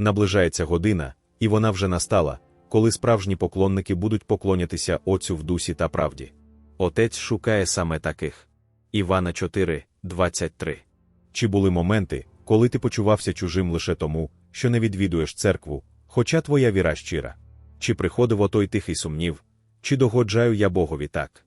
Наближається година, і вона вже настала, коли справжні поклонники будуть поклонятися Отцю в дусі та правді. Отець шукає саме таких. Івана 4, 23. Чи були моменти, коли ти почувався чужим лише тому, що не відвідуєш церкву, хоча твоя віра щира? Чи приходив отой тихий сумнів, чи догоджаю я Богові так?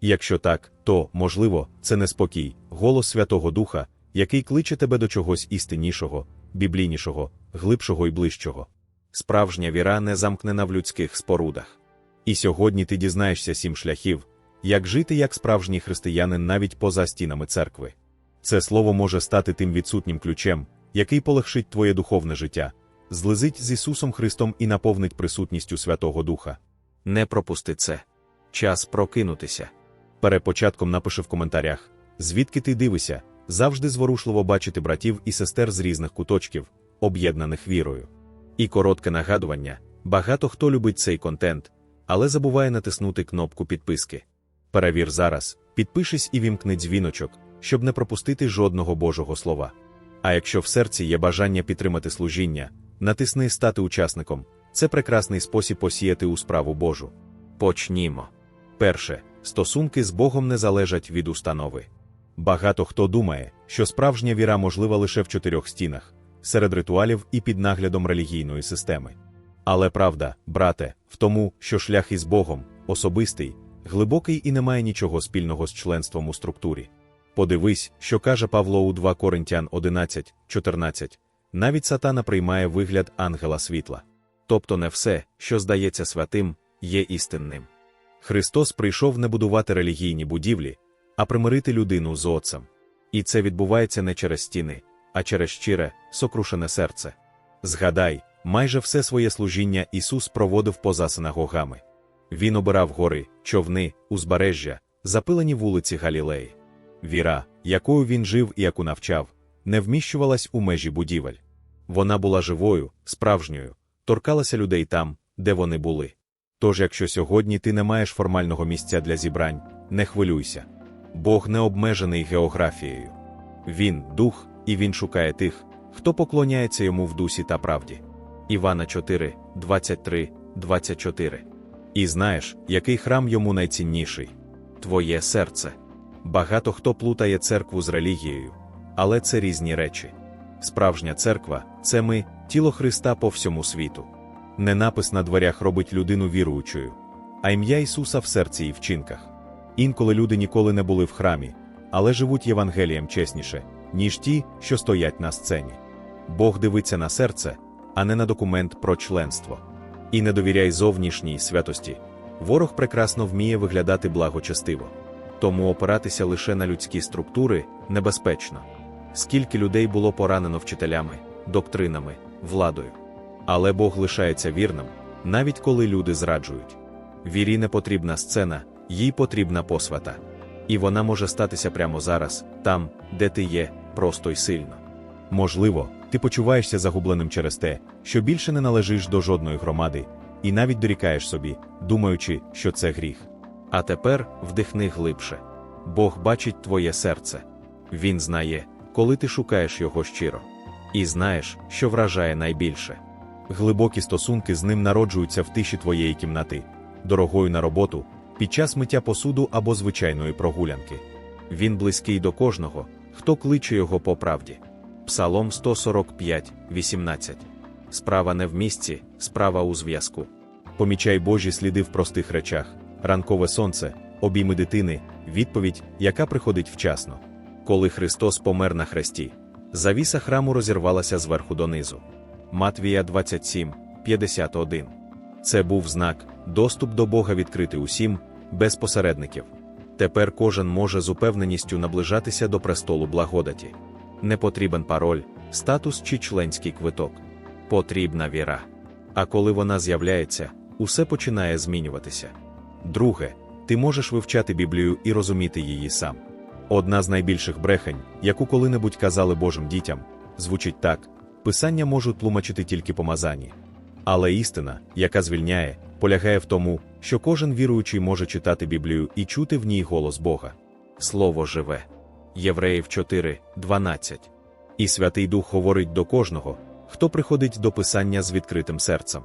Якщо так, то, можливо, це неспокій, голос Святого Духа, який кличе тебе до чогось істиннішого, біблійнішого, глибшого і ближчого. Справжня віра не замкнена в людських спорудах. І сьогодні ти дізнаєшся сім шляхів, як жити як справжній християнин навіть поза стінами церкви. Це слово може стати тим відсутнім ключем, який полегшить твоє духовне життя, злизить з Ісусом Христом і наповнить присутністю Святого Духа. Не пропусти це. Час прокинутися. Перед початком напиши в коментарях, звідки ти дивишся, завжди зворушливо бачити братів і сестер з різних куточків, об'єднаних вірою. І коротке нагадування: багато хто любить цей контент, але забуває натиснути кнопку підписки. Перевір зараз, підпишись і вімкни дзвіночок, щоб не пропустити жодного Божого слова. А якщо в серці є бажання підтримати служіння, натисни стати учасником це прекрасний спосіб посіяти у справу Божу. Почнімо. Перше, стосунки з Богом не залежать від установи. Багато хто думає, що справжня віра можлива лише в чотирьох стінах, серед ритуалів і під наглядом релігійної системи. Але правда, брате, в тому, що шлях із Богом особистий, глибокий і не має нічого спільного з членством у структурі. Подивись, що каже Павло у 2 Коринтян 11, 14. Навіть сатана приймає вигляд ангела світла. Тобто не все, що здається святим, є істинним. Христос прийшов не будувати релігійні будівлі, а примирити людину з Отцем. І це відбувається не через стіни, а через щире, сокрушене серце. Згадай, майже все своє служіння Ісус проводив поза синагогами. Він обирав гори, човни, узбережжя, запилені вулиці Галілеї. Віра, якою він жив і яку навчав, не вміщувалась у межі будівель. Вона була живою, справжньою, торкалася людей там, де вони були. Тож, якщо сьогодні ти не маєш формального місця для зібрань, не хвилюйся. Бог не обмежений географією. Він дух, і він шукає тих, хто поклоняється йому в дусі та правді. Івана 4, 23, 24. І знаєш, який храм йому найцінніший? Твоє серце. Багато хто плутає церкву з релігією, але це різні речі. Справжня церква це ми, тіло Христа по всьому світу. Не напис на дверях робить людину віруючою, а ім'я Ісуса в серці і вчинках. Інколи люди ніколи не були в храмі, але живуть Євангелієм чесніше, ніж ті, що стоять на сцені. Бог дивиться на серце, а не на документ про членство. І не довіряй зовнішній святості. Ворог прекрасно вміє виглядати благочестиво. Тому опиратися лише на людські структури небезпечно. Скільки людей було поранено вчителями, доктринами, владою. Але Бог лишається вірним, навіть коли люди зраджують. Вірі не потрібна сцена, їй потрібна посвята. І вона може статися прямо зараз, там, де ти є, просто й сильно. Можливо, ти почуваєшся загубленим через те, що більше не належиш до жодної громади, і навіть дорікаєш собі, думаючи, що це гріх. А тепер вдихни глибше. Бог бачить твоє серце. Він знає, коли ти шукаєш його щиро. І знаєш, що вражає найбільше. Глибокі стосунки з ним народжуються в тиші твоєї кімнати, дорогою на роботу, під час миття посуду або звичайної прогулянки. Він близький до кожного, хто кличе його по правді. Псалом 145, 18. Справа не в місці, справа у зв'язку. Помічай Божі сліди в простих речах, ранкове сонце, обійми дитини, відповідь, яка приходить вчасно. Коли Христос помер на хресті, завіса храму розірвалася зверху донизу. Матвія 27, 51. Це був знак, доступ до Бога відкритий усім, без посередників. Тепер кожен може з упевненістю наближатися до престолу благодаті. Не потрібен пароль, статус чи членський квиток. Потрібна віра. А коли вона з'являється, усе починає змінюватися. Друге, ти можеш вивчати Біблію і розуміти її сам. Одна з найбільших брехень, яку коли-небудь казали Божим дітям, звучить так: писання можуть тлумачити тільки помазані. Але істина, яка звільняє, полягає в тому, що кожен віруючий може читати Біблію і чути в ній голос Бога. Слово живе. Євреїв 4, 12. І Святий Дух говорить до кожного, хто приходить до Писання з відкритим серцем.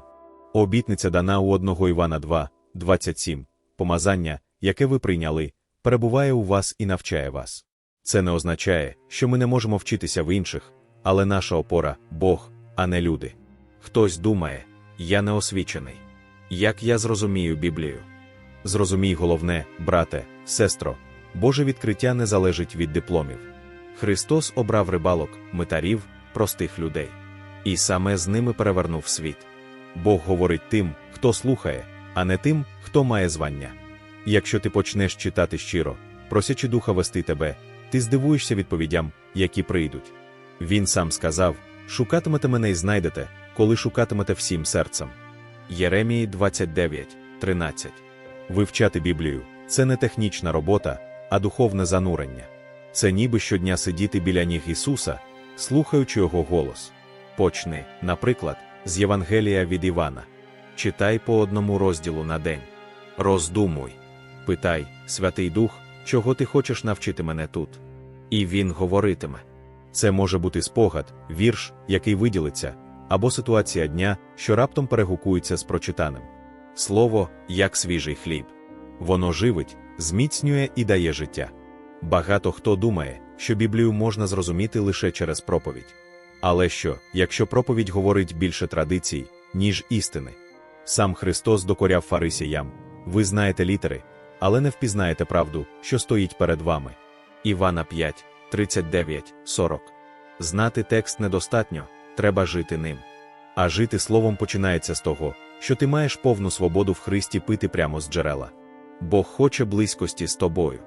Обітниця дана у 1 Івана 2, 27, помазання, яке ви прийняли, перебуває у вас і навчає вас. Це не означає, що ми не можемо вчитися в інших, але наша опора Бог, а не люди. Хтось думає, я не освічений. Як я зрозумію Біблію? Зрозумій головне, брате, сестро, Боже відкриття не залежить від дипломів. Христос обрав рибалок, митарів, простих людей. І саме з ними перевернув світ. Бог говорить тим, хто слухає, а не тим, хто має звання. Якщо ти почнеш читати щиро, просячи духа вести тебе, ти здивуєшся відповідям, які прийдуть. Він сам сказав: Шукатимете мене і знайдете, коли шукатимете всім серцем. Єремії 29, 13. Вивчати Біблію це не технічна робота, а духовне занурення. Це ніби щодня сидіти біля ніг Ісуса, слухаючи Його голос. Почни, наприклад, з Євангелія від Івана. Читай по одному розділу на день. Роздумуй. Питай, Святий Дух, чого ти хочеш навчити мене тут. І він говоритиме. Це може бути спогад, вірш, який виділиться, або ситуація дня, що раптом перегукується з прочитаним. Слово, як свіжий хліб. Воно живить, зміцнює і дає життя. Багато хто думає, що Біблію можна зрозуміти лише через проповідь. Але що, якщо проповідь говорить більше традицій, ніж істини? Сам Христос докоряв фарисіям ви знаєте літери, але не впізнаєте правду, що стоїть перед вами. Івана 5, 39, 40. Знати текст недостатньо, треба жити ним. А жити словом починається з того, що ти маєш повну свободу в Христі пити прямо з джерела. Бог хоче близькості з тобою.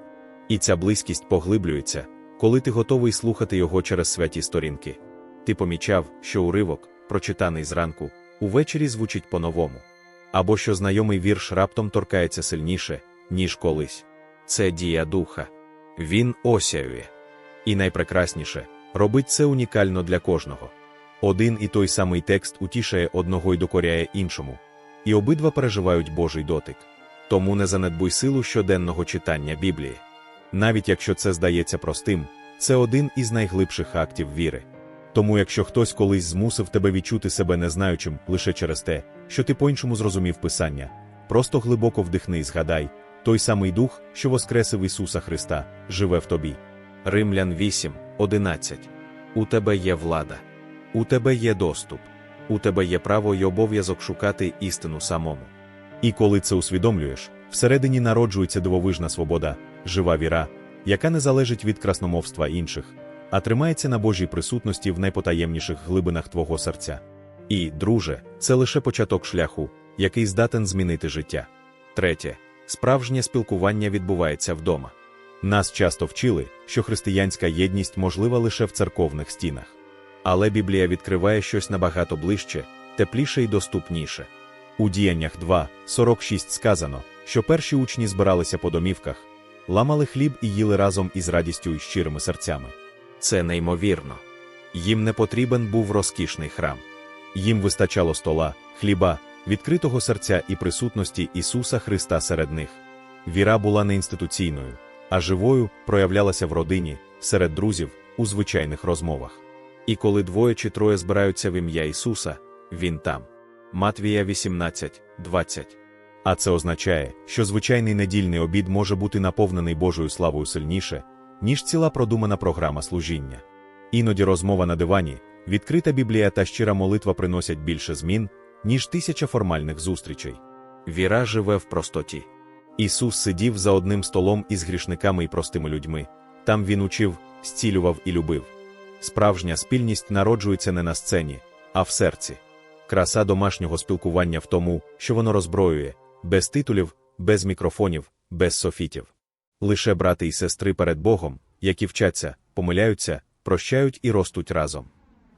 І ця близькість поглиблюється, коли ти готовий слухати його через святі сторінки. Ти помічав, що уривок, прочитаний зранку, увечері звучить по-новому. Або що знайомий вірш раптом торкається сильніше, ніж колись. Це дія духа. Він осяює. І найпрекрасніше робить це унікально для кожного. Один і той самий текст утішає одного і докоряє іншому, і обидва переживають Божий дотик. Тому не занедбуй силу щоденного читання Біблії. Навіть якщо це здається простим, це один із найглибших актів віри. Тому, якщо хтось колись змусив тебе відчути себе незнаючим лише через те, що ти по-іншому зрозумів Писання, просто глибоко вдихни і згадай, той самий дух, що воскресив Ісуса Христа, живе в тобі. Римлян 8, 11. У тебе є влада, у тебе є доступ, у тебе є право й обов'язок шукати істину самому. І коли це усвідомлюєш, всередині народжується дивовижна свобода, жива віра, яка не залежить від красномовства інших, а тримається на Божій присутності в найпотаємніших глибинах твого серця. І, друже, це лише початок шляху, який здатен змінити життя. Третє, справжнє спілкування відбувається вдома. Нас часто вчили, що християнська єдність можлива лише в церковних стінах. Але Біблія відкриває щось набагато ближче, тепліше і доступніше. У діяннях 2, 46 сказано, що перші учні збиралися по домівках, ламали хліб і їли разом із радістю і щирими серцями. Це неймовірно. Їм не потрібен був розкішний храм. Їм вистачало стола, хліба, відкритого серця і присутності Ісуса Христа серед них. Віра була не інституційною, а живою проявлялася в родині, серед друзів, у звичайних розмовах. І коли двоє чи троє збираються в ім'я Ісуса, Він там. Матвія 18, 20. А це означає, що звичайний недільний обід може бути наповнений Божою славою сильніше, ніж ціла продумана програма служіння. Іноді розмова на дивані, відкрита Біблія та щира молитва приносять більше змін, ніж тисяча формальних зустрічей. Віра живе в простоті. Ісус сидів за одним столом із грішниками і простими людьми. Там Він учив, зцілював і любив. Справжня спільність народжується не на сцені, а в серці. Краса домашнього спілкування в тому, що воно розброює, без титулів, без мікрофонів, без софітів. Лише брати і сестри перед Богом, які вчаться, помиляються, прощають і ростуть разом.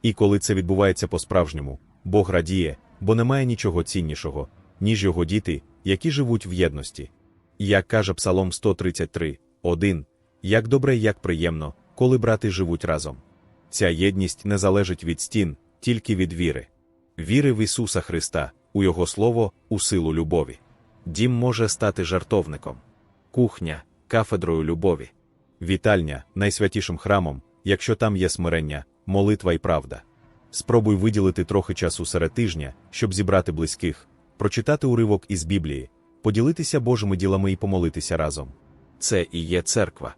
І коли це відбувається по-справжньому, Бог радіє, бо немає нічого ціннішого, ніж його діти, які живуть в єдності. Як каже Псалом 133, 1, як добре як приємно, коли брати живуть разом. Ця єдність не залежить від стін, тільки від віри. Віри в Ісуса Христа, у Його Слово, у силу любові. Дім може стати жартовником, кухня, кафедрою любові, вітальня найсвятішим храмом, якщо там є смирення, молитва і правда. Спробуй виділити трохи часу серед тижня, щоб зібрати близьких, прочитати уривок із Біблії, поділитися Божими ділами і помолитися разом. Це і є церква,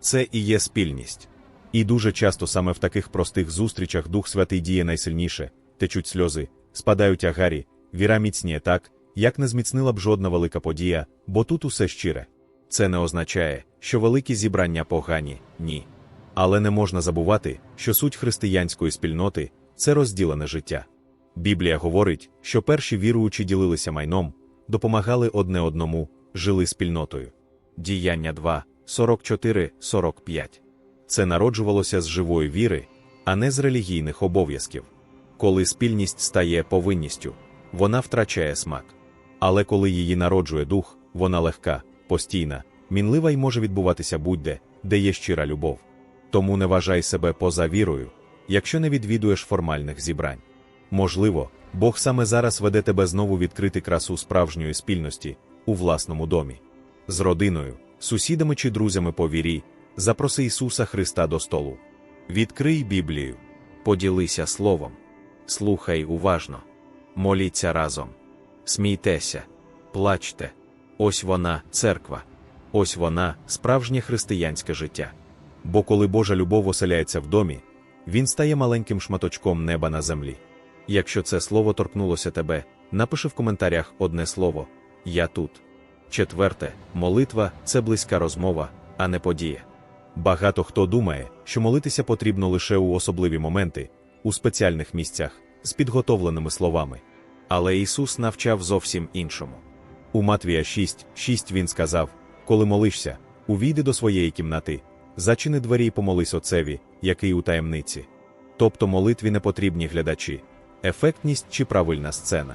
це і є спільність. І дуже часто саме в таких простих зустрічах Дух Святий діє найсильніше, течуть сльози, спадають агарі, віра міцніє так, як не зміцнила б жодна велика подія, бо тут усе щире. Це не означає, що великі зібрання погані, ні. Але не можна забувати, що суть християнської спільноти це розділене життя. Біблія говорить, що перші віруючі ділилися майном, допомагали одне одному, жили спільнотою. Діяння 2, 44, 45. Це народжувалося з живої віри, а не з релігійних обов'язків. Коли спільність стає повинністю, вона втрачає смак. Але коли її народжує дух, вона легка, постійна, мінлива і може відбуватися будь-де, де є щира любов. Тому не вважай себе поза вірою, якщо не відвідуєш формальних зібрань. Можливо, Бог саме зараз веде тебе знову відкрити красу справжньої спільності у власному домі. З родиною, сусідами чи друзями по вірі, запроси Ісуса Христа до столу. Відкрий Біблію, поділися словом, слухай уважно, моліться разом, смійтеся, плачте. Ось вона, церква, ось вона, справжнє християнське життя. Бо коли Божа любов оселяється в домі, він стає маленьким шматочком неба на землі. Якщо це слово торкнулося тебе, напиши в коментарях одне слово Я тут. Четверте, молитва це близька розмова, а не подія. Багато хто думає, що молитися потрібно лише у особливі моменти, у спеціальних місцях, з підготовленими словами. Але Ісус навчав зовсім іншому. У Матвія 6, 6 він сказав: Коли молишся, увійди до своєї кімнати, зачини двері й помолись Отцеві, який у таємниці. Тобто молитві не потрібні глядачі, ефектність чи правильна сцена.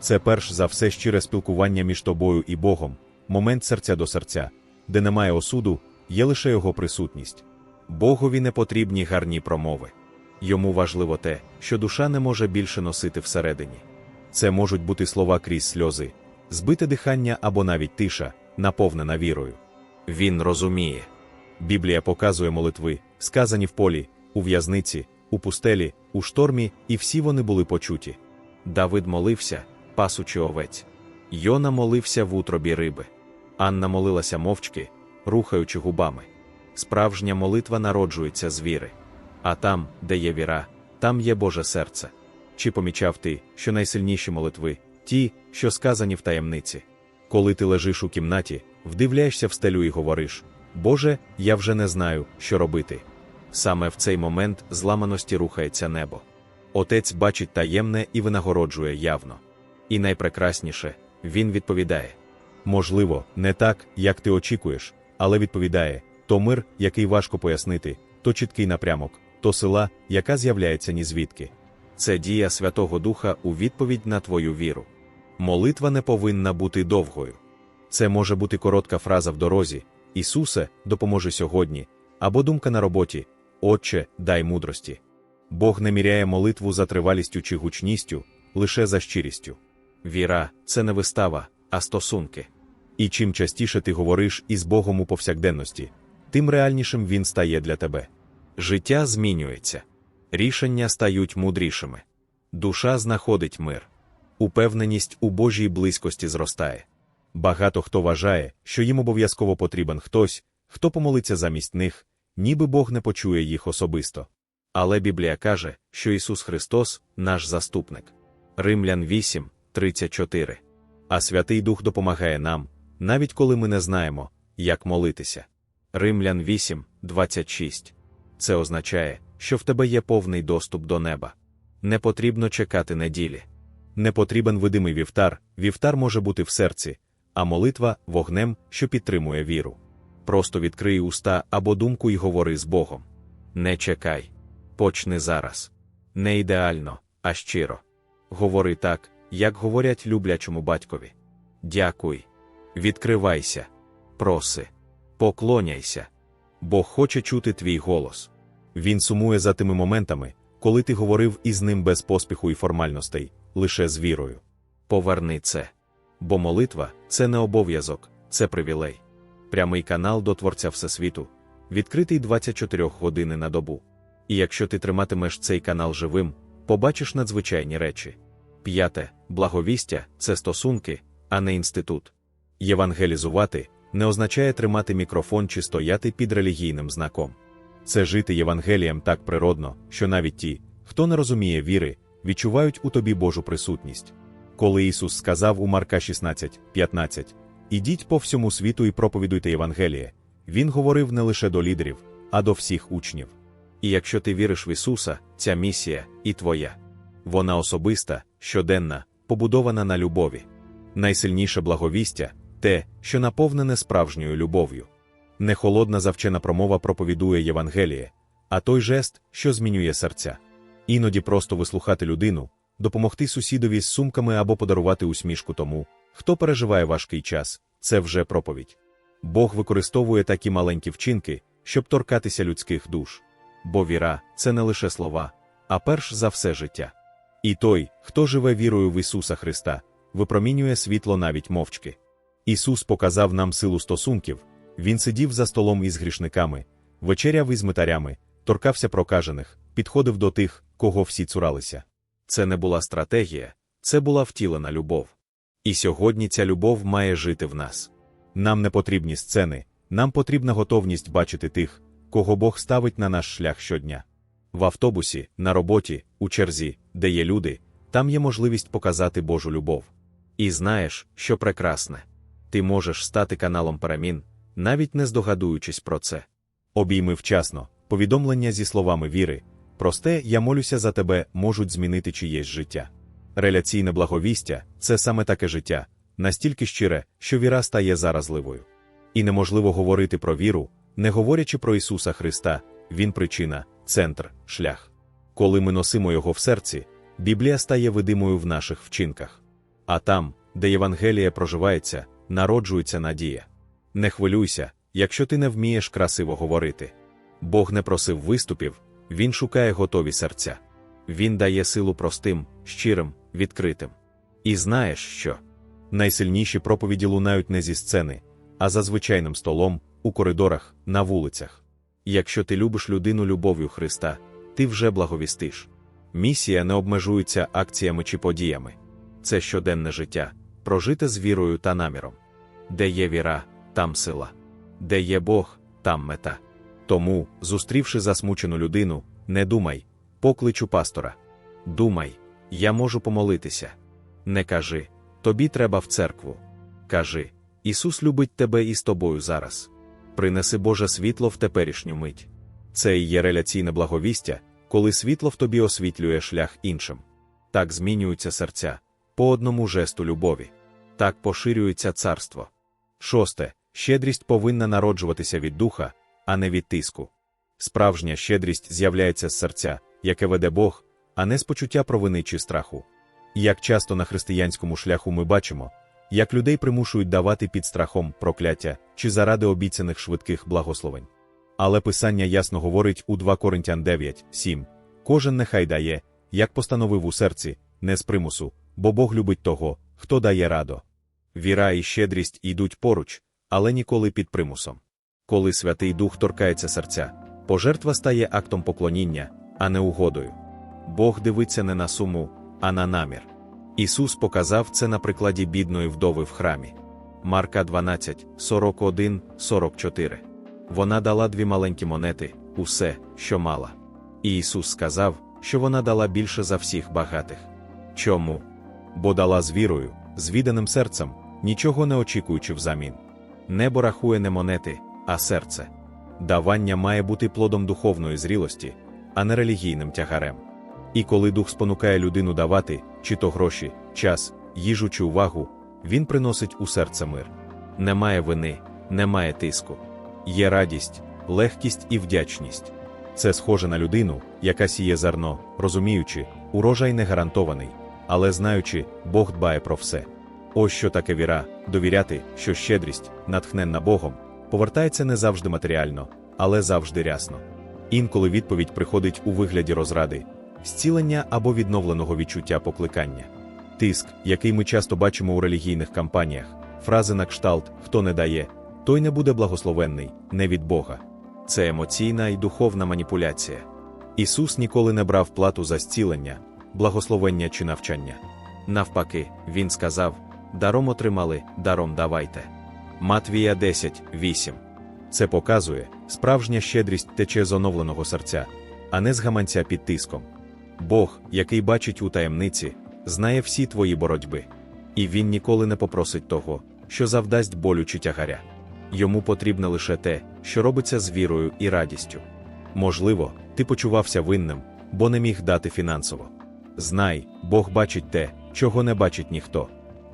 Це перш за все щире спілкування між тобою і Богом, момент серця до серця, де немає осуду, є лише його присутність. Богові не потрібні гарні промови. Йому важливо те, що душа не може більше носити всередині. Це можуть бути слова крізь сльози, збите дихання або навіть тиша, наповнена вірою. Він розуміє. Біблія показує молитви, сказані в полі, у в'язниці, у пустелі, у штормі, і всі вони були почуті. Давид молився, пасучи овець. Йона молився в утробі риби. Анна молилася мовчки, рухаючи губами. Справжня молитва народжується з віри. А там, де є віра, там є Боже серце. Чи помічав ти, що найсильніші молитви ті, що сказані в таємниці? Коли ти лежиш у кімнаті, вдивляєшся в стелю і говориш: Боже, я вже не знаю, що робити. Саме в цей момент зламаності рухається небо. Отець бачить таємне і винагороджує явно. І найпрекрасніше, він відповідає. Можливо, не так, як ти очікуєш, але відповідає то мир, який важко пояснити, то чіткий напрямок, то сила, яка з'являється ні звідки. Це дія Святого Духа у відповідь на твою віру. Молитва не повинна бути довгою. Це може бути коротка фраза в дорозі: Ісусе, допоможи сьогодні, або думка на роботі, Отче, дай мудрості. Бог не міряє молитву за тривалістю чи гучністю, лише за щирістю. Віра це не вистава, а стосунки. І чим частіше ти говориш із Богом у повсякденності, тим реальнішим він стає для тебе. Життя змінюється, рішення стають мудрішими. Душа знаходить мир. Упевненість у Божій близькості зростає. Багато хто вважає, що їм обов'язково потрібен хтось, хто помолиться замість них, ніби Бог не почує їх особисто. Але Біблія каже, що Ісус Христос наш заступник. Римлян 8, 34. А Святий Дух допомагає нам, навіть коли ми не знаємо, як молитися. Римлян 8, 26. Це означає, що в тебе є повний доступ до неба. Не потрібно чекати неділі. Не потрібен видимий вівтар, вівтар може бути в серці, а молитва вогнем, що підтримує віру. Просто відкрий уста або думку і говори з Богом. Не чекай. Почни зараз. Не ідеально, а щиро. Говори так, як говорять люблячому батькові. Дякуй. Відкривайся, проси, поклоняйся. Бог хоче чути твій голос. Він сумує за тими моментами, коли ти говорив із ним без поспіху і формальностей, лише з вірою. Поверни це. Бо молитва це не обов'язок, це привілей. Прямий канал до Творця Всесвіту, відкритий 24 години на добу. І якщо ти триматимеш цей канал живим, побачиш надзвичайні речі. П'яте благовістя це стосунки, а не інститут. Євангелізувати не означає тримати мікрофон чи стояти під релігійним знаком. Це жити Євангелієм так природно, що навіть ті, хто не розуміє віри, відчувають у тобі Божу присутність. Коли Ісус сказав у Марка 16, 15 Ідіть по всьому світу і проповідуйте Євангеліє, Він говорив не лише до лідерів, а до всіх учнів. І якщо ти віриш в Ісуса, ця місія і твоя. Вона особиста, щоденна, побудована на любові. Найсильніше благовістя те, що наповнене справжньою любов'ю. Не холодна завчена промова проповідує Євангеліє, а той жест, що змінює серця. Іноді просто вислухати людину, допомогти сусідові з сумками або подарувати усмішку тому, хто переживає важкий час, це вже проповідь. Бог використовує такі маленькі вчинки, щоб торкатися людських душ. Бо віра це не лише слова, а перш за все життя. І той, хто живе вірою в Ісуса Христа, випромінює світло навіть мовчки. Ісус показав нам силу стосунків, Він сидів за столом із грішниками, вечеряв із митарями, торкався прокажених, підходив до тих, кого всі цуралися. Це не була стратегія, це була втілена любов. І сьогодні ця любов має жити в нас. Нам не потрібні сцени, нам потрібна готовність бачити тих, кого Бог ставить на наш шлях щодня. В автобусі, на роботі, у черзі, де є люди, там є можливість показати Божу любов. І знаєш, що прекрасне. Ти можеш стати каналом перемін, навіть не здогадуючись про це. Обійми вчасно, повідомлення зі словами віри, просте я молюся за тебе можуть змінити чиєсь життя. Реляційне благовістя це саме таке життя, настільки щире, що віра стає заразливою. І неможливо говорити про віру, не говорячи про Ісуса Христа, Він причина, центр, шлях. Коли ми носимо Його в серці, Біблія стає видимою в наших вчинках. А там, де Євангелія проживається, народжується надія. Не хвилюйся, якщо ти не вмієш красиво говорити. Бог не просив виступів, Він шукає готові серця. Він дає силу простим, щирим, відкритим. І знаєш що? Найсильніші проповіді лунають не зі сцени, а за звичайним столом, у коридорах, на вулицях. Якщо ти любиш людину любов'ю Христа, ти вже благовістиш. Місія не обмежується акціями чи подіями. Це щоденне життя, прожите з вірою та наміром. Де є віра, там сила, де є Бог, там мета. Тому, зустрівши засмучену людину, не думай, покличу пастора. Думай, я можу помолитися. Не кажи, тобі треба в церкву. Кажи, Ісус любить тебе і з тобою зараз. Принеси Боже світло в теперішню мить. Це і є реляційне благовістя, коли світло в тобі освітлює шлях іншим. Так змінюються серця, по одному жесту любові. Так поширюється царство. Шосте. Щедрість повинна народжуватися від духа, а не від тиску. Справжня щедрість з'являється з серця, яке веде Бог, а не з почуття провини чи страху. Як часто на християнському шляху ми бачимо, як людей примушують давати під страхом прокляття чи заради обіцяних швидких благословень. Але Писання ясно говорить у 2 Коринтян 9, 7. Кожен нехай дає, як постановив у серці, не з примусу, бо Бог любить того, хто дає радо. Віра і щедрість йдуть поруч, але ніколи під примусом. Коли Святий Дух торкається серця, пожертва стає актом поклоніння, а не угодою. Бог дивиться не на суму, а на намір. Ісус показав це на прикладі бідної вдови в храмі. Марка 12, 41, 44. Вона дала дві маленькі монети, усе, що мала. І Ісус сказав, що вона дала більше за всіх багатих. Чому? Бо дала з вірою, з відданим серцем, нічого не очікуючи взамін. Небо рахує не монети, а серце. Давання має бути плодом духовної зрілості, а не релігійним тягарем. І коли дух спонукає людину давати, чи то гроші, час, їжу чи увагу, він приносить у серце мир. Немає вини, немає тиску. Є радість, легкість і вдячність. Це схоже на людину, яка сіє зерно, розуміючи, урожай не гарантований, але знаючи, Бог дбає про все. Ось що таке віра, довіряти, що щедрість, натхненна Богом, повертається не завжди матеріально, але завжди рясно. Інколи відповідь приходить у вигляді розради, зцілення або відновленого відчуття покликання. Тиск, який ми часто бачимо у релігійних кампаніях, фрази на кшталт хто не дає, той не буде благословенний, не від Бога. Це емоційна і духовна маніпуляція. Ісус ніколи не брав плату за зцілення, благословення чи навчання. Навпаки, він сказав: даром отримали, даром давайте. Матвія 10, 8. Це показує, справжня щедрість тече з оновленого серця, а не з гаманця під тиском. Бог, який бачить у таємниці, знає всі твої боротьби. І він ніколи не попросить того, що завдасть болю чи тягаря. Йому потрібне лише те, що робиться з вірою і радістю. Можливо, ти почувався винним, бо не міг дати фінансово. Знай, Бог бачить те, чого не бачить ніхто.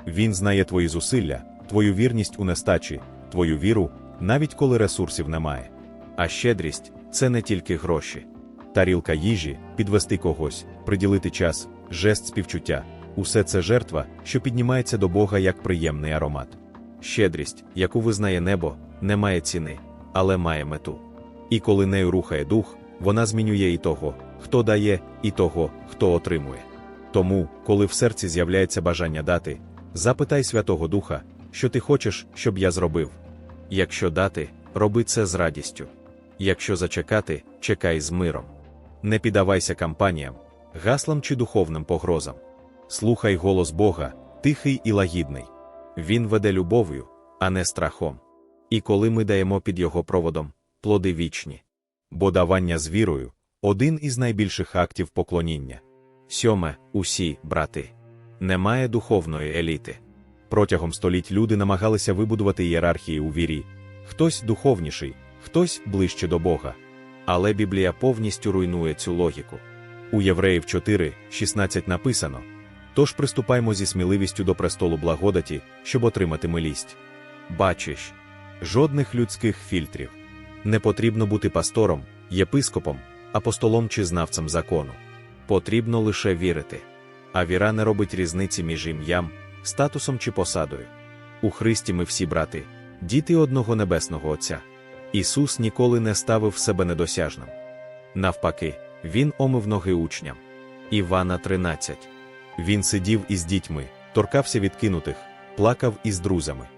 Він знає твої зусилля, твою вірність у нестачі, твою віру, навіть коли ресурсів немає. А щедрість це не тільки гроші. Тарілка їжі, підвести когось, приділити час, жест співчуття усе це жертва, що піднімається до Бога як приємний аромат. Щедрість, яку визнає небо, не має ціни, але має мету. І коли нею рухає дух, вона змінює і того, хто дає, і того, хто отримує. Тому, коли в серці з'являється бажання дати, запитай Святого Духа, що ти хочеш, щоб я зробив. Якщо дати, роби це з радістю. Якщо зачекати, чекай з миром. Не піддавайся кампаніям, гаслам чи духовним погрозам. Слухай голос Бога, тихий і лагідний. Він веде любов'ю, а не страхом. І коли ми даємо під його проводом, плоди вічні. Бо давання з вірою один із найбільших актів поклоніння. Сьоме, усі, брати. Немає духовної еліти. Протягом століть люди намагалися вибудувати ієрархії у вірі. Хтось духовніший, хтось ближче до Бога. Але Біблія повністю руйнує цю логіку. У Євреїв 4, 16 написано. Тож приступаймо зі сміливістю до престолу благодаті, щоб отримати милість. Бачиш, жодних людських фільтрів. Не потрібно бути пастором, єпископом, апостолом чи знавцем закону. Потрібно лише вірити. А віра не робить різниці між ім'ям, статусом чи посадою. У Христі ми всі брати, діти одного небесного Отця. Ісус ніколи не ставив себе недосяжним. Навпаки, Він омив ноги учням. Івана 13 він сидів із дітьми, торкався відкинутих, плакав із друзями.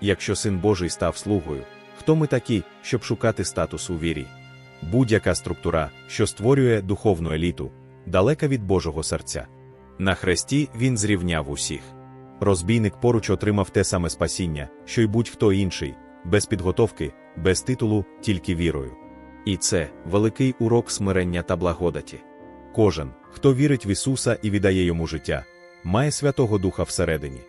Якщо син Божий став слугою, хто ми такі, щоб шукати статус у вірі? Будь-яка структура, що створює духовну еліту, далека від Божого серця. На хресті він зрівняв усіх. Розбійник поруч отримав те саме спасіння, що й будь-хто інший, без підготовки, без титулу, тільки вірою. І це великий урок смирення та благодаті. Кожен, хто вірить в Ісуса і віддає йому життя, має Святого Духа всередині.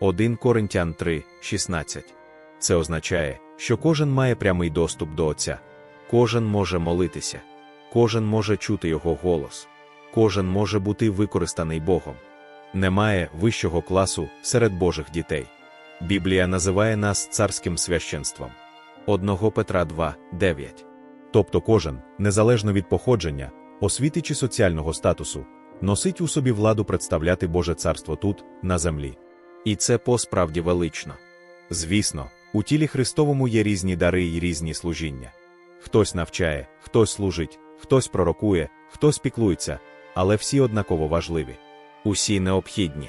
1 Коринтян 3, 16. Це означає, що кожен має прямий доступ до Отця, кожен може молитися, кожен може чути Його голос, кожен може бути використаний Богом. Немає вищого класу серед Божих дітей. Біблія називає нас царським священством. 1 Петра 2, 9. Тобто кожен, незалежно від походження, освіти чи соціального статусу, носить у собі владу представляти Боже царство тут, на землі. І це посправді велично. Звісно, у тілі Христовому є різні дари і різні служіння. Хтось навчає, хтось служить, хтось пророкує, хтось піклується, але всі однаково важливі. Усі необхідні.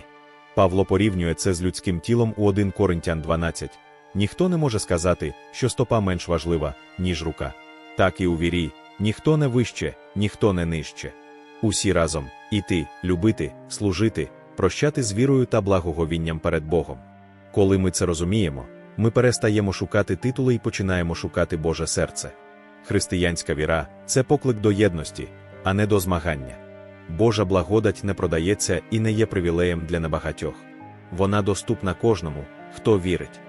Павло порівнює це з людським тілом у 1 Коринтян 12. Ніхто не може сказати, що стопа менш важлива, ніж рука. Так і у вірі, ніхто не вище, ніхто не нижче. Усі разом іти, любити, служити, прощати з вірою та благоговінням перед Богом. Коли ми це розуміємо, ми перестаємо шукати титули і починаємо шукати Боже серце. Християнська віра це поклик до єдності, а не до змагання. Божа благодать не продається і не є привілеєм для небагатьох. Вона доступна кожному, хто вірить.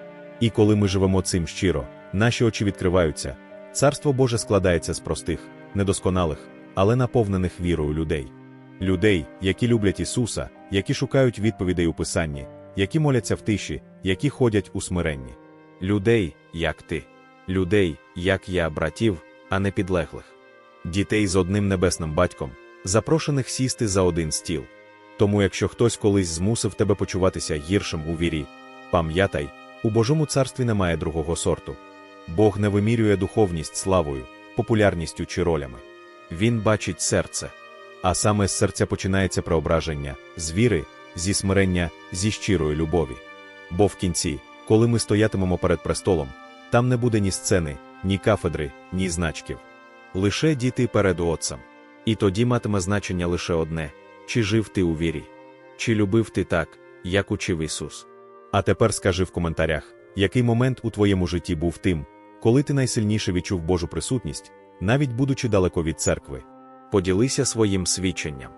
І коли ми живемо цим щиро, наші очі відкриваються, Царство Боже складається з простих, недосконалих, але наповнених вірою людей. Людей, які люблять Ісуса, які шукають відповідей у Писанні, які моляться в тиші, які ходять у смиренні. Людей, як ти, людей, як я, братів, а не підлеглих. Дітей з одним небесним батьком, запрошених сісти за один стіл. Тому, якщо хтось колись змусив тебе почуватися гіршим у вірі, пам'ятай, у Божому царстві немає другого сорту. Бог не вимірює духовність славою, популярністю чи ролями. Він бачить серце. А саме з серця починається преображення, з віри, зі смирення, зі щирої любові. Бо в кінці, коли ми стоятимемо перед престолом, там не буде ні сцени, ні кафедри, ні значків. Лише діти перед Отцем. І тоді матиме значення лише одне Чи жив ти у вірі? Чи любив ти так, як учив Ісус? А тепер скажи в коментарях, який момент у твоєму житті був тим, коли ти найсильніше відчув Божу присутність, навіть будучи далеко від церкви. Поділися своїм свідченням.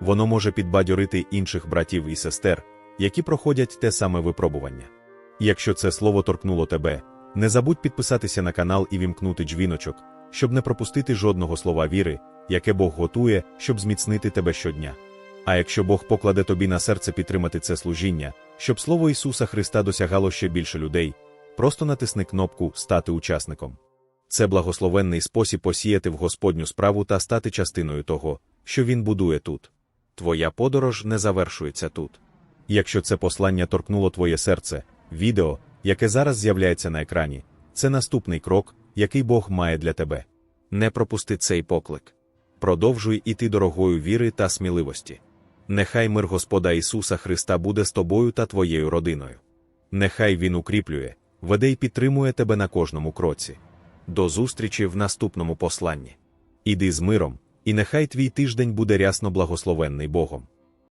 Воно може підбадьорити інших братів і сестер, які проходять те саме випробування. Якщо це слово торкнуло тебе, не забудь підписатися на канал і вімкнути дзвіночок, щоб не пропустити жодного слова віри, яке Бог готує, щоб зміцнити тебе щодня. А якщо Бог покладе тобі на серце підтримати це служіння, щоб слово Ісуса Христа досягало ще більше людей, просто натисни кнопку Стати учасником. Це благословенний спосіб посіяти в Господню справу та стати частиною того, що Він будує тут. Твоя подорож не завершується тут. Якщо це послання торкнуло твоє серце, відео, яке зараз з'являється на екрані, це наступний крок, який Бог має для тебе. Не пропусти цей поклик. Продовжуй іти дорогою віри та сміливості. Нехай мир Господа Ісуса Христа буде з тобою та твоєю родиною. Нехай Він укріплює, веде й підтримує тебе на кожному кроці. До зустрічі в наступному посланні. Іди з миром, і нехай твій тиждень буде рясно благословенний Богом.